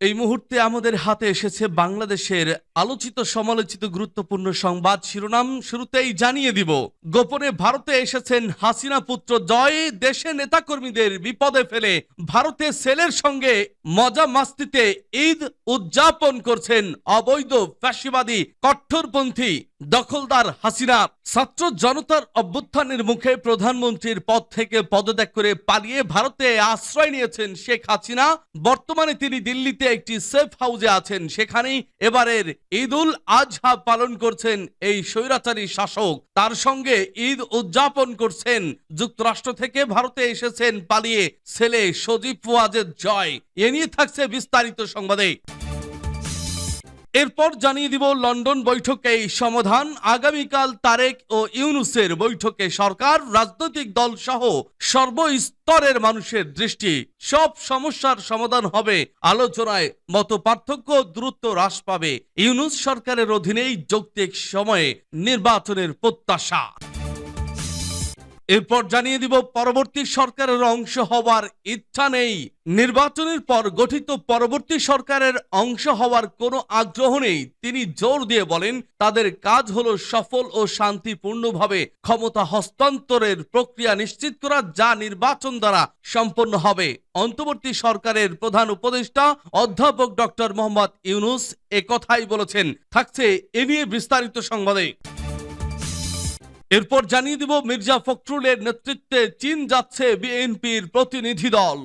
এই মুহূর্তে আমাদের হাতে এসেছে বাংলাদেশের আলোচিত, সমালোচিত, গুরুত্বপূর্ণ সংবাদ শিরোনাম। শুরুতেই জানিয়ে দিব, গোপনে ভারতে এসেছেন হাসিনা পুত্র জয়। দেশে নেতাকর্মীদের বিপদে ফেলে ভারতে সেলের সঙ্গে মজা মাস্তিতে ঈদ উদযাপন করছেন অবৈধ ফ্যাসিবাদী কট্টরপন্থী। দখলদার হাসিনা ছাত্র জনতার অভ্যুত্থানের মুখে প্রধানমন্ত্রীর পদ থেকে পদত্যাগ করে পালিয়ে ভারতে আশ্রয় নিয়েছেন শেখ হাসিনা। বর্তমানে তিনি দিল্লিতে একটি সেফ হাউসে আছেন। সেখানেই এবারের ঈদ উল আজহা পালন করছেন এই স্বৈরাচারী শাসক। তার সঙ্গে ঈদ উদযাপন করছেন। যুক্তরাষ্ট্র থেকে ভারতে এসেছেন পালিয়ে ছেলে সজীব ফুয়াজের জয়। এ নিয়ে থাকছে বিস্তারিত সংবাদে। এরপর জানিয়ে দিব লন্ডন বৈঠকে সমাধান, আগামীকাল তারেক ও ইউনুসের বৈঠকে সরকার, রাজনৈতিক দল সহ সর্বস্তরের মানুষের দৃষ্টি। সব সমস্যার সমাধান হবে আলোচনায়। মত পার্থক্য দ্রুত হ্রাস পাবে। ইউনুস সরকারের অধীনেই যৌক্তিক সময়ে নির্বাচনের প্রত্যাশা। এরপর জানিয়ে দিব, পরবর্তী সরকারের অংশ হওয়ার ইচ্ছা নেই। নির্বাচনের পর গঠিত পরবর্তী সরকারের অংশ হওয়ার কোনো আগ্রহ নেই। তিনি জোর দিয়ে বলেন, তাদের কাজ হলো সফল ও শান্তিপূর্ণভাবে ক্ষমতা হস্তান্তরের প্রক্রিয়া নিশ্চিত করা, যা নির্বাচন দ্বারা সম্পন্ন হবে। অন্তর্বর্তী সরকারের প্রধান উপদেষ্টা অধ্যাপক ডক্টর মোহাম্মদ ইউনুস একথাই বলেছেন। থাকছে এ নিয়ে বিস্তারিত সংবাদে। এরপর জানিয়ে দিব মির্জা ফখরুলের নেতৃত্বে চীন যাচ্ছে বিএনপির প্রতিনিধি দল।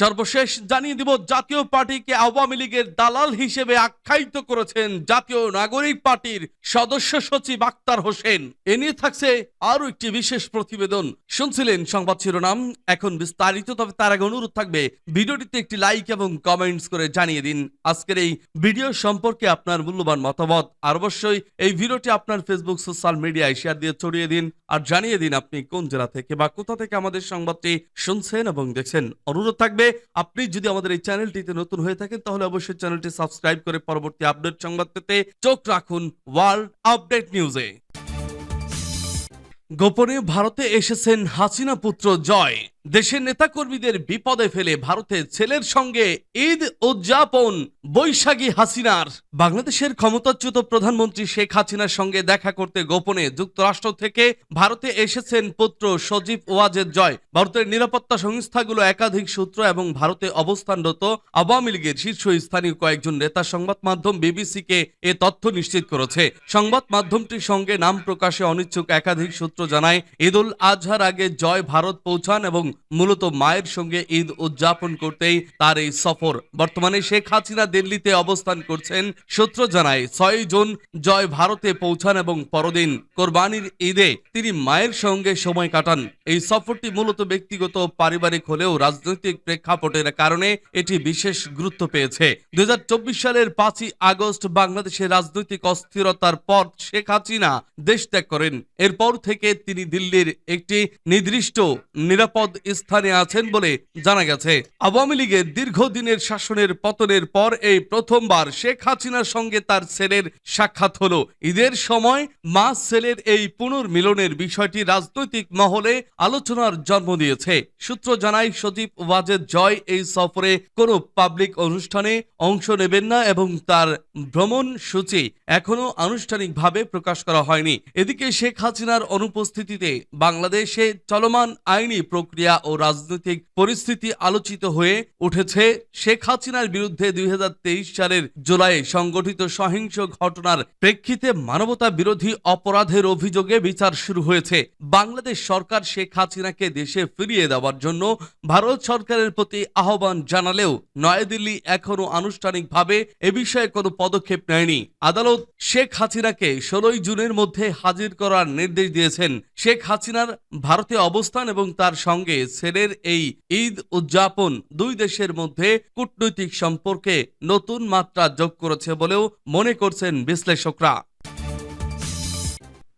সর্বশেষ জানিয়ে দিব, জাতীয় পার্টিকে আওয়ামী লীগের দালাল হিসেবে আখ্যায়িত করেছেন জাতীয় নাগরিক পার্টির সদস্য সচিব আক্তার হোসেন। এ নিয়ে থাকছে আরও একটি বিশেষ প্রতিবেদন। শুনছিলেন সংবাদ শিরোনাম, এখন বিস্তারিত, তবে তার আগে অনুরোধ থাকবে, ভিডিওটিতে একটি লাইক এবং কমেন্টস করে জানিয়ে দিন। আজকের এই ভিডিও সম্পর্কে আপনার মূল্যবান মতামত। আর অবশ্যই এই ভিডিওটি আপনার ফেসবুক, সোশ্যাল মিডিয়ায় শেয়ার দিয়ে ছড়িয়ে দিন। আর জানিয়ে দিন আপনি কোন জেলা থেকে বা কোথা থেকে আমাদের সংবাদটি শুনছেন এবং দেখছেন। অনুরোধ থাকবে আপনি যদি আমাদের এই চ্যানেলটিতে নতুন হয়ে থাকেন, তাহলে অবশ্যই চ্যানেলটি সাবস্ক্রাইব করে পরবর্তী আপডেট সংবাদ পেতে চোখ রাখুন ওয়ার্ল্ড আপডেট নিউজে। গোপনে ভারতে এসেছেন হাসিনা পুত্র জয়। দেশের নেতাকর্মীদের বিপদে ফেলে ভারতে ছেলের সঙ্গে ঈদ উদযাপন বৈশাখী হাসিনার। বাংলাদেশের ক্ষমতাচ্যুত প্রধানমন্ত্রী শেখ হাসিনার সঙ্গে দেখা করতে গোপনে যুক্তরাষ্ট্র থেকে ভারতে এসেছেন পুত্র সজীব ওয়াজেদ জয়। ভারতের নিরাপত্তা সংস্থাগুলো একাধিক সূত্র এবং ভারতে অবস্থানরত আওয়ামী লীগের শীর্ষস্থানীয় কয়েকজন নেতা সংবাদ মাধ্যম বিবিসিকে এ তথ্য নিশ্চিত করেছে। সংবাদ মাধ্যমটির সঙ্গে নাম প্রকাশে অনিচ্ছুক একাধিক সূত্র জানায় ঈদ উল আজহার আগে জয় ভারত পৌঁছান এবং মূলত মায়ের সঙ্গে ঈদ উদযাপন করতেই তার এই সফর। বর্তমানে শেখ হাসিনা দিল্লিতে অবস্থান করছেন। সূত্র জানায়, ছয় জুন জয় ভারতে পৌঁছান এবং পরদিন কোরবানির ঈদে তিনি মায়ের সঙ্গে সময় কাটান। এই সফরটি মূলত ব্যক্তিগত পারিবারিক হলেও রাজনৈতিক প্রেক্ষাপটের কারণে এটি বিশেষ গুরুত্ব পেয়েছে। দুই হাজার চব্বিশ সালের পাঁচই আগস্ট বাংলাদেশের রাজনৈতিক অস্থিরতার পর শেখ হাসিনা দেশ ত্যাগ করেন। এরপর থেকে তিনি দিল্লির একটি নির্দিষ্ট নিরাপদ স্থানে আছেন বলে জানা গেছে। আওয়ামী লীগের দীর্ঘদিনের শাসনের পতনের পর এই প্রথমবার শেখ হাসিনার সঙ্গে তার ছেলের সাক্ষাৎ হলো। ঈদের সময় মা ছেলের এই পুনর্মিলনের বিষয়টি রাজনৈতিক মহলে আলোচনার জন্ম দিয়েছে। সূত্র জানায়, সজীব ওয়াজেদ জয় এই সফরে কোনো পাবলিক অনুষ্ঠানে অংশ নেবেন না এবং তার ভ্রমণ সূচি এখনও আনুষ্ঠানিকভাবে প্রকাশ করা হয়নি। এদিকে শেখ হাসিনার অনুপস্থিতিতে বাংলাদেশে চলমান আইনি প্রক্রিয়া ও রাজনৈতিক পরিস্থিতি আলোচিত হয়ে উঠেছে। শেখ হাসিনার বিরুদ্ধে দুই সালের জুলাইয়ে সংগঠিত সহিংস ঘটনার প্রেক্ষিতে মানবতা বিরোধী অপরাধের অভিযোগে বিচার শুরু হয়েছে। বাংলাদেশ সরকার শেখ হাসিনাকে দেশে ফিরিয়ে দেওয়ার জন্য ভারত সরকারের প্রতি আহ্বান জানালেও নয়াদিল্লি এখনও আনুষ্ঠানিকভাবে এ বিষয়ে কোনো পদক্ষেপ নেয়নি। আদালত শেখ হাসিনাকে ষোলোই জুনের মধ্যে হাজির করার নির্দেশ দিয়েছেন। শেখ হাসিনার ভারতে অবস্থান এবং তার সঙ্গে ছেলের এই ঈদ উদযাপন দুই দেশের মধ্যে কূটনৈতিক সম্পর্কে নতুন মাত্রা যোগ করেছে বলেও মনে করছেন বিশ্লেষকরা।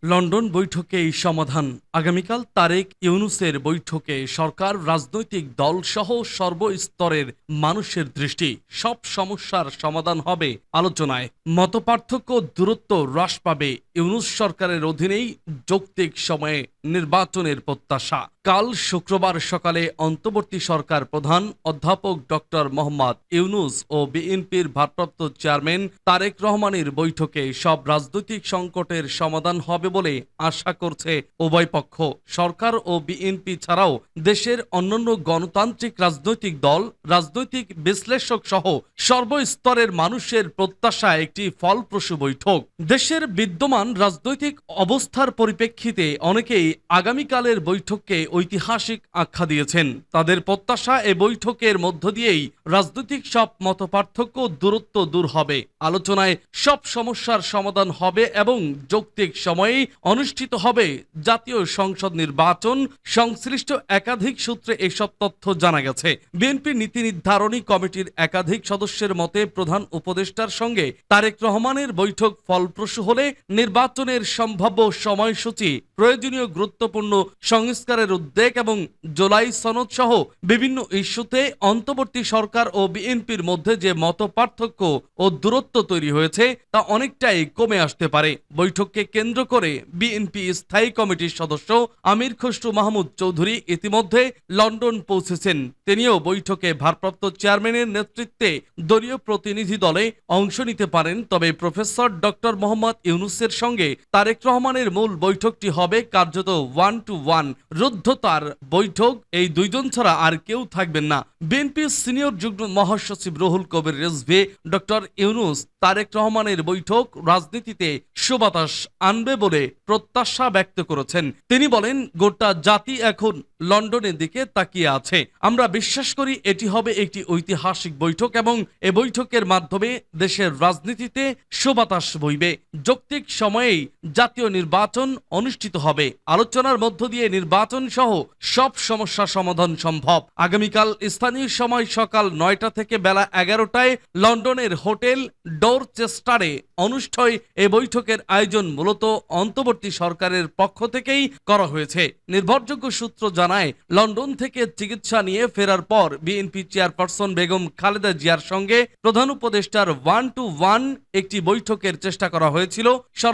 লন্ডন বৈঠকে এই সমাধান। আগামীকাল তারেক ইউনুসের বৈঠকে সরকার, রাজনৈতিক দল সহ সর্বস্তরের মানুষের দৃষ্টি। সব সমস্যার সমাধান হবে আলোচনায়। মতপার্থক্য দূরত্ব হ্রাস পাবে ইউনুস সরকারের অধীনেই যৌক্তিক সময়ে নির্বাচনের প্রত্যাশা। কাল শুক্রবার সকালে অন্তর্বর্তী সরকার প্রধান অধ্যাপক ডক্টর মোহাম্মদ ইউনুস ও বিএনপির ভারপ্রাপ্ত চেয়ারম্যান তারেক রহমানের বৈঠকে সব রাজনৈতিক সংকটের সমাধান হবে বলে আশা করছে উভয় পক্ষ। সরকার ও বিএনপি ছাড়াও দেশের অন্যান্য গণতান্ত্রিক রাজনৈতিক দল, রাজনৈতিক বিশ্লেষক সহ সর্বস্তরের মানুষের প্রত্যাশা একটি ফলপ্রসূ বৈঠক। দেশের বিদ্যমান রাজনৈতিক অবস্থার পরিপ্রেক্ষিতে অনেকেই আগামীকালের বৈঠককে ঐতিহাসিক আখ্যা দিয়েছেন। তাদের প্রত্যাশা এ বৈঠকের মধ্য দিয়েই রাজনৈতিক সব মতপার্থক্য দূরত্ব দূর হবে। আলোচনায় সব সমস্যার সমাধান হবে এবং যৌক্তিক সময়েই অনুষ্ঠিত হবে জাতীয় সংসদ নির্বাচন। সংশ্লিষ্ট একাধিক সূত্রে এসব তথ্য জানা গেছে। বিএনপি নীতি নির্ধারণী কমিটির একাধিক সদস্যের মতে প্রধান উপদেষ্টার সঙ্গে তারেক রহমানের বৈঠক ফলপ্রসূ হলে নির্বাচনের সম্ভাব্য সময়সূচি, প্রয়োজনীয় গুরুত্বপূর্ণ সংস্কারের উদ্বেগ এবং জুলাই সনদ সহ বিভিন্ন ইস্যুতে অন্তর্বর্তী সরকার ও বিএনপির মধ্যে যে মত পার্থক্য ও দূরত্ব তৈরি হয়েছে, তা অনেকটাই কমে আসতে পারে। বৈঠককে কেন্দ্র করে বিএনপি স্থায়ী কমিটির সদস্য আমির খসরু মাহমুদ চৌধুরী ইতিমধ্যে লন্ডন পৌঁছেছেন। তিনিও বৈঠকে ভারপ্রাপ্ত চেয়ারম্যানের নেতৃত্বে দলীয় প্রতিনিধি দলে অংশ নিতে পারেন। তবে প্রফেসর ডক্টর মোহাম্মদ ইউনুসের সঙ্গে তারেক রহমানের মূল বৈঠকটি হবে কার্যত ওয়ান টু ওয়ান রুদ্ধতার বৈঠক, এই দুইজন ছাড়া আর কেউ থাকবেন না। বিএনপির সিনিয়র যুগ্ম মহাসচিব রুহুল কবির রেজভি, ডক্টর ইউনুস, তারেক রহমানের বৈঠক রাজনীতিতে সুবাতাস আনবে বলে প্রত্যাশা ব্যক্ত করেছেন। তিনি বলেন, গোটা জাতি এখন লন্ডনের দিকে তাকিয়ে আছে। আমরা বিশ্বাস করি এটি হবে একটি ঐতিহাসিক বৈঠক এবং এ বৈঠকের মাধ্যমে দেশের রাজনীতিতে সুবাতাস বইবে। যৌক্তিক সময়েই জাতীয় নির্বাচন অনুষ্ঠিত হবে। আলোচনার মধ্য দিয়ে নির্বাচন সহ সব সমস্যা সমাধান সম্ভব। আগামীকাল স্থানীয় সময় সকাল নয়টা থেকে বেলা এগারোটায় লন্ডনের হোটেল ডোরচেস্টারে অনুষ্ঠয় এ বৈঠকের আয়োজন মূলত অন্তর্বর্তী সরকারের পক্ষ থেকেই করা হয়েছে। নির্ভরযোগ্য সূত্র জানায়, লন্ডন থেকে চিকিৎসা নিয়ে ফেরার পর বিএনপি চেয়ারপারসন বেগম খালেদা জিয়ার সঙ্গে প্রধান উপদেষ্টার ওয়ান টু ওয়ান একটি বৈঠকের চেষ্টা করা হয়েছিল।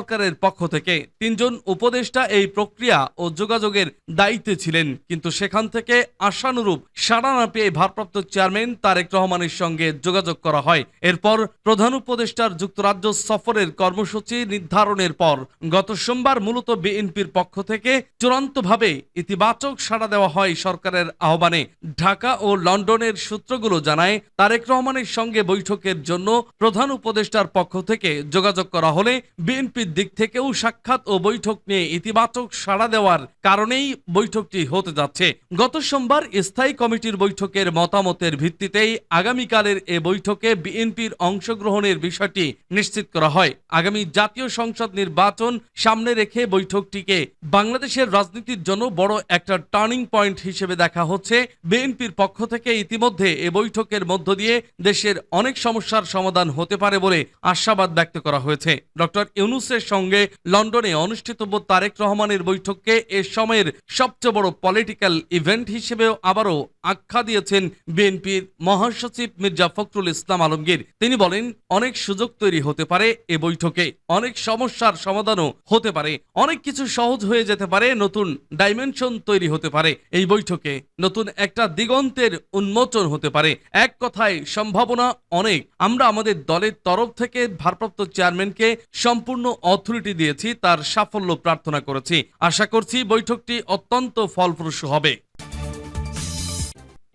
সরকারের পক্ষ থেকে তিনজন উপদেষ্টা এই প্রক্রিয়া ও যোগাযোগের দায়িত্বে ছিলেন। কিন্তু সেখান থেকে আশানুরূপ সাড়া না পেয়ে ভারপ্রাপ্ত চেয়ারম্যান তারেক রহমানের সঙ্গে যোগাযোগ করা হয়। এরপর প্রধান উপদেষ্টার যুক্তরাজ্য সফরের কর্মসূচি নির্ধারণের পর গত সোমবার মূলত বিএনপির পক্ষ থেকে চূড়ান্তভাবে ইতিবাচক সাড়া দেওয়া হয় সরকারের আহ্বানে। ঢাকা ও লন্ডনের সূত্রগুলো জানায়, তারেক রহমানের সঙ্গে বৈঠকের জন্য প্রধান উপদেষ্টার পক্ষ থেকে যোগাযোগ করা হলে বিএনপির দিক থেকেও সাক্ষাৎ ও বৈঠক নিয়ে ইতিবাচক সাড়া দেওয়ার কারণেই বৈঠকটি হতে যাচ্ছে। গত সোমবার স্থায়ী কমিটির বৈঠকের মতামতের ভিত্তিতেই আগামীকালের এ বৈঠকে বিএনপির অংশগ্রহণের বিষয়টি নিশ্চিত করা হয়। আগামী জাতীয় সংসদ নির্বাচন সামনে রেখে বৈঠকটিকে বাংলাদেশের রাজনীতির জন্য বড় একটা টার্নিং পয়েন্ট হিসেবে দেখা হচ্ছে। বিএনপির পক্ষ থেকে ইতিমধ্যে এ বৈঠকের মধ্য দিয়ে দেশের অনেক সমস্যার সমাধান হতে পারে বলে আশাবাদ ব্যক্ত করা হয়েছে। ডক্টর ইউনুসের সঙ্গে লন্ডনে অনুষ্ঠিতব্য তারেক রহমানের বৈঠককে। এ সময়ের সবচেয়ে বড় পলিটিক্যাল ইভেন্ট হিসেবেও আবারও আখ্যা দিয়েছেন বিএনপির মহাসচিব মির্জা ফখরুল ইসলাম আলমগীর। তিনি বলেন, অনেক সুযোগ তৈরি হতে পারে এ বৈঠকে। অনেক সমস্যার সমাধানও হতে পারে। অনেক কিছু সহজ হয়ে যেতে পারে, নতুন ডাইমেনশন তৈরি হতে পারে। এই বৈঠকে নতুন একটা দিগন্তের উন্মোচন হতে পারে। এক কথায়, সম্ভাবনা অনেক। আমরা আমাদের দলের তরফ থেকে ভারপ্রাপ্ত চেয়ারম্যানকে সম্পূর্ণ অথরিটি দিয়েছি, তার সাফল্য প্রার্থনা করেছি। আশা করছি বৈঠকটি অত্যন্ত ফলপ্রসূ হবে।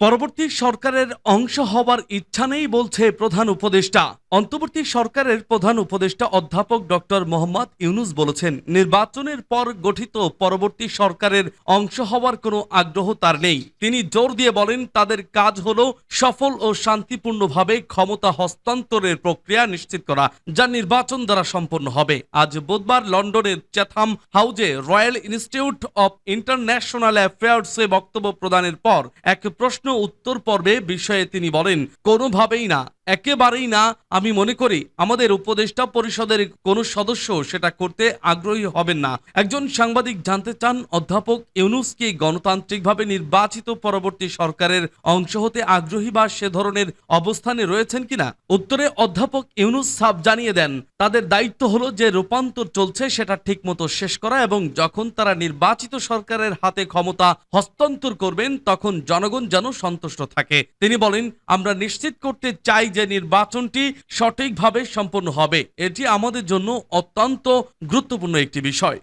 পরবর্তী সরকারের অংশ হবার ইচ্ছা নেই বলছে প্রধান উপদেষ্টা। অন্তর্বর্তী সরকারের প্রধান উপদেষ্টা অধ্যাপক ডক্টর মোহাম্মদ ইউনুস বলেছেন, নির্বাচনের পর গঠিত পরবর্তী সরকারের অংশ হওয়ার কোনো আগ্রহ তার নেই। তিনি জোর দিয়ে বলেন, তাদের কাজ হল সফল ও শান্তিপূর্ণভাবে ক্ষমতা হস্তান্তরের প্রক্রিয়া নিশ্চিত করা, যা নির্বাচন দ্বারা সম্পন্ন হবে। আজ বুধবার লন্ডনের চ্যাথাম হাউজে রয়্যাল ইনস্টিটিউট অব ইন্টারন্যাশনাল অ্যাফেয়ার্সে বক্তব্য প্রদানের পর এক প্রশ্ন উত্তর পর্বে বিষয়ে তিনি বলেন, কোনোভাবেই না একেবারেই না, আমি মনে করি আমাদের উপদেষ্টা পরিষদের কোনো সদস্য সেটা করতে আগ্রহী হবেন না। একজন সাংবাদিক জানতে চান, অধ্যাপক ইউনুস কি গণতান্ত্রিকভাবে নির্বাচিত পরবর্তী সরকারের অংশ হতে আগ্রহী বা সে ধরনের অবস্থানে রয়েছেন কিনা? উত্তরে অধ্যাপক ইউনুস সাব জানিয়ে দেন, তাদের দায়িত্ব হলো যে রূপান্তর চলছে সেটা ঠিকমতো শেষ করা এবং যখন তারা নির্বাচিত সরকারের হাতে ক্ষমতা হস্তান্তর করবেন, তখন জনগণ যেন সন্তুষ্ট থাকে। তিনি বলেন, আমরা নিশ্চিত করতে চাই যে নির্বাচনটি সঠিকভাবে সম্পন্ন হবে, এটি আমাদের জন্য অত্যন্ত গুরুত্বপূর্ণ একটি বিষয়।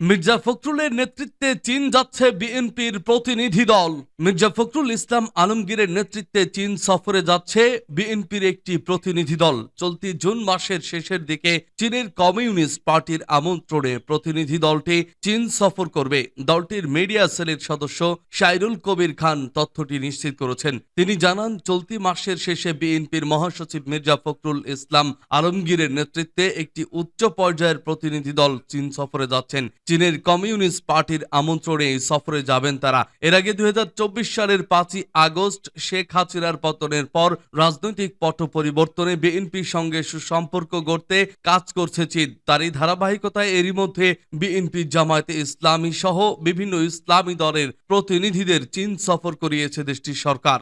মির্জা ফখরুলের নেতৃত্বে চীন যাচ্ছে বিএনপির প্রতিনিধি দল। মির্জা ফখরুল ইসলাম আলমগীরের নেতৃত্বে চীন সফরে যাচ্ছে বিএনপির একটি প্রতিনিধি দল। চলতি জুন মাসের শেষের দিকে চীনের কমিউনিস্ট পার্টির আমন্ত্রণে প্রতিনিধি দলটি চীন সফর করবে। দলটির মিডিয়া সেলের সদস্য শাইরুল কবির খান তথ্যটি নিশ্চিত করেছেন। তিনি জানান, চলতি মাসের শেষে বিএনপির মহাসচিব মির্জা ফখরুল ইসলাম আলমগীরের নেতৃত্বে একটি উচ্চ পর্যায়ের প্রতিনিধি দল চীন সফরে যাচ্ছেন। চীনের কমিউনিস্ট পার্টির আমন্ত্রণে এই সফরে যাবেন তারা। এর আগে দু হাজার সালের পাঁচই আগস্ট শেখ হাসিনার পতনের পর রাজনৈতিক পট পরিবর্তনে বিএনপির সঙ্গে সুসম্পর্ক গড়তে কাজ করছে চীন। তারই ধারাবাহিকতায় এরই মধ্যে বিএনপি জামায়াতে ইসলামী সহ বিভিন্ন ইসলামী দলের প্রতিনিধিদের চীন সফর করিয়েছে দেশটির সরকার।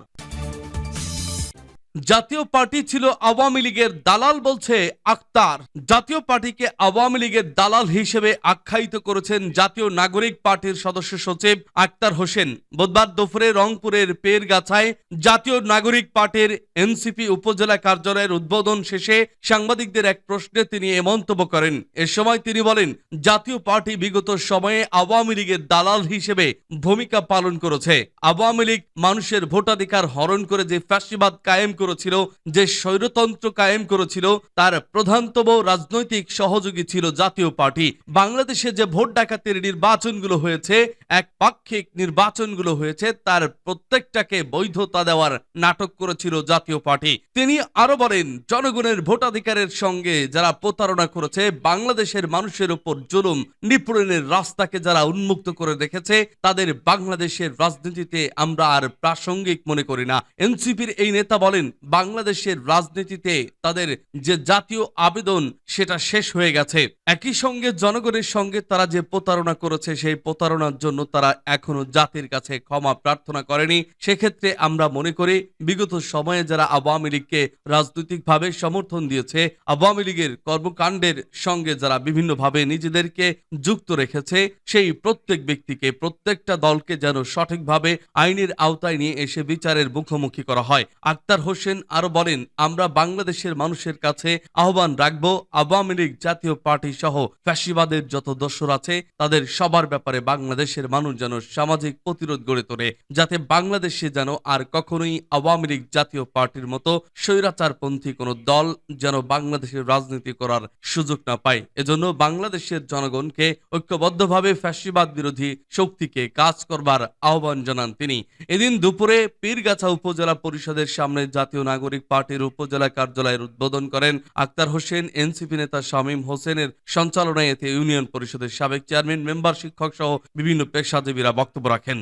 জাতীয় পার্টি ছিল আওয়ামী লীগের দালাল বলছে আক্তার জাতীয় পার্টিকে আওয়ামী লীগের দালাল হিসেবে আখ্যায়িত করেছেন জাতীয় নাগরিক পার্টির সদস্য সচিব আক্তার হোসেন। বুধবার দুপুরে রংপুরের পেরগাছায় জাতীয় নাগরিক পার্টির এনসিপি উপজেলা কার্যালয়ের উদ্বোধন শেষে সাংবাদিকদের এক প্রশ্নে তিনি এ মন্তব্য করেন। এ সময় তিনি বলেন, জাতীয় পার্টি বিগত সময়ে আওয়ামী লীগের দালাল হিসেবে ভূমিকা পালন করেছে। আওয়ামী লীগ মানুষের ভোটাধিকার হরণ করে যে ফ্যাসিবাদ কায়েম করেছিল, যে স্বৈরতন্ত্র কায়েম করেছিল, তার প্রধানতম রাজনৈতিক সহযোগী ছিল জাতীয় পার্টি। বাংলাদেশে যে ভোট ডাকাতির নির্বাচনগুলো হয়েছে, এক পাক্ষিক নির্বাচনগুলো হয়েছে, তার প্রত্যেকটাকে বৈধতা দেওয়ার নাটক করেছিল জাতীয় পার্টি। তিনি আরও বলেন, জনগণের ভোটাধিকারের সঙ্গে যারা প্রতারণা করেছে, বাংলাদেশের মানুষের উপর জুলুম, নিপীড়নের রাস্তাকে যারা উন্মুক্ত করে রেখেছে, তাদের বাংলাদেশের রাজনীতিতে আমরা আর প্রাসঙ্গিক মনে করি না। এনসিপির এই নেতা বলেন বাংলাদেশের রাজনীতিতে তাদের যে জাতীয় আবেদন, সেটা শেষ হয়ে গেছে। একই সঙ্গে জনগণের সঙ্গে তারা যে প্রতারণা করেছে, সেই প্রতারণার জন্য তারা এখনও জাতির কাছে ক্ষমা প্রার্থনা করেনি। সেক্ষেত্রে আমরা মনে করি, বিগত সময়ে যারা আওয়ামী লীগকে রাজনৈতিকভাবে সমর্থন দিয়েছে, আওয়ামী লীগের কর্মকাণ্ডের সঙ্গে যারা বিভিন্নভাবে নিজেদেরকে যুক্ত রেখেছে, সেই প্রত্যেক ব্যক্তিকে, প্রত্যেকটা দলকে যেন সঠিকভাবে আইনের আওতায় নিয়ে এসে বিচারের মুখোমুখি করা হয়। আক্তার হোসেন আরও বলেন, আমরা বাংলাদেশের মানুষের কাছে আহ্বান রাখব, আওয়ামী লীগ, জাতীয় পার্টি সহ ফ্যাসিবাদের যত দস্যুর আছে, তাদের সবার ব্যাপারে বাংলাদেশের মানুষ যেন সামাজিক প্রতিরোধ গড়ে তোলে, যাতে বাংলাদেশে যেন আর কখনোই আওয়ামী লীগ জাতীয় পার্টির মতো স্বৈরাচারপন্থী কোনো দল যেন বাংলাদেশের রাজনীতি করার সুযোগ না পায়। এজন্য বাংলাদেশের জনগণকে ঐক্যবদ্ধভাবে ফ্যাসিবাদ বিরোধী শক্তিকে কাজ করবার আহ্বান জানান তিনি। এদিন দুপুরে পীরগাছা উপজেলা পরিষদের সামনে জাতীয় নাগরিক পার্টির উপজেলা কার্যালয়ের উদ্বোধন করেন আক্তার হোসেন। এনসিপি নেতা শামীম হোসেনের সঞ্চালনায় এতে ইউনিয়ন পরিষদের সাবেক চেয়ারম্যান, মেম্বার, শিক্ষক সহ বিভিন্ন পেশাজীবীরা বক্তব্য রাখেন।